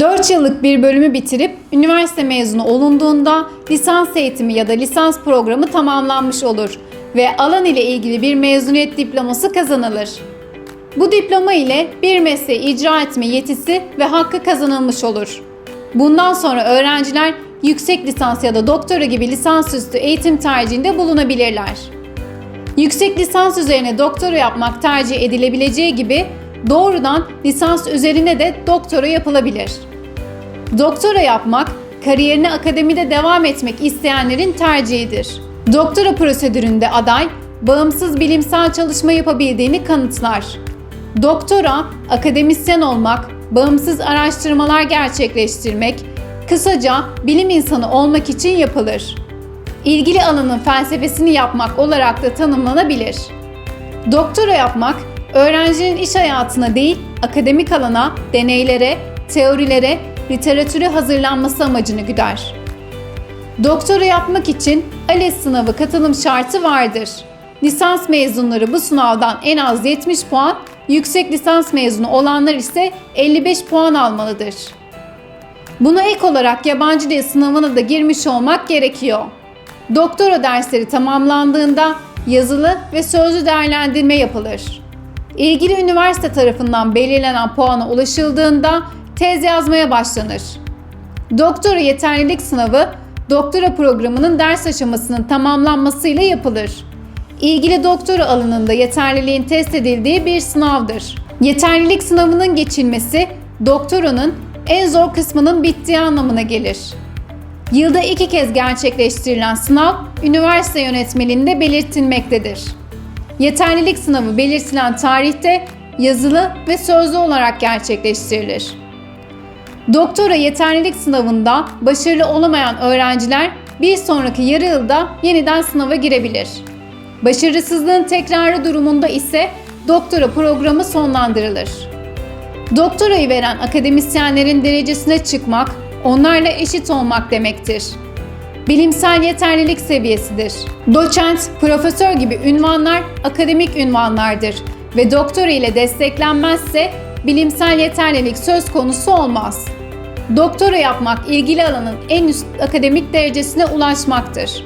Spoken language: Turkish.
4 yıllık bir bölümü bitirip üniversite mezunu olunduğunda lisans eğitimi ya da lisans programı tamamlanmış olur ve alan ile ilgili bir mezuniyet diploması kazanılır. Bu diploma ile bir mesleği icra etme yetisi ve hakkı kazanılmış olur. Bundan sonra öğrenciler yüksek lisans ya da doktora gibi lisansüstü eğitim tercihinde bulunabilirler. Yüksek lisans üzerine doktora yapmak tercih edilebileceği gibi doğrudan lisans üzerine de doktora yapılabilir. Doktora yapmak, kariyerine akademide devam etmek isteyenlerin tercihidir. Doktora prosedüründe aday, bağımsız bilimsel çalışma yapabildiğini kanıtlar. Doktora, akademisyen olmak, bağımsız araştırmalar gerçekleştirmek, kısaca bilim insanı olmak için yapılır. İlgili alanın felsefesini yapmak olarak da tanımlanabilir. Doktora yapmak, öğrencinin iş hayatına değil, akademik alana, deneylere, teorilere, literatüre hazırlanması amacını güder. Doktora yapmak için ALES sınavı katılım şartı vardır. Lisans mezunları bu sınavdan en az 70 puan, yüksek lisans mezunu olanlar ise 55 puan almalıdır. Buna ek olarak yabancı dil sınavına da girmiş olmak gerekiyor. Doktora dersleri tamamlandığında yazılı ve sözlü değerlendirme yapılır. İlgili üniversite tarafından belirlenen puana ulaşıldığında tez yazmaya başlanır. Doktora yeterlilik sınavı doktora programının ders aşamasının tamamlanmasıyla yapılır. İlgili doktora alanında yeterliliğin test edildiği bir sınavdır. Yeterlilik sınavının geçilmesi doktoranın en zor kısmının bittiği anlamına gelir. Yılda iki kez gerçekleştirilen sınav üniversite yönetmeliğinde belirtilmektedir. Yeterlilik sınavı belirtilen tarihte yazılı ve sözlü olarak gerçekleştirilir. Doktora yeterlilik sınavında başarılı olamayan öğrenciler bir sonraki yarı yılda yeniden sınava girebilir. Başarısızlığın tekrarı durumunda ise doktora programı sonlandırılır. Doktorayı veren akademisyenlerin derecesine çıkmak, onlarla eşit olmak demektir. Bilimsel yeterlilik seviyesidir. Doçent, profesör gibi ünvanlar akademik ünvanlardır ve doktora ile desteklenmezse bilimsel yeterlilik söz konusu olmaz. Doktora yapmak ilgili alanın en üst akademik derecesine ulaşmaktır.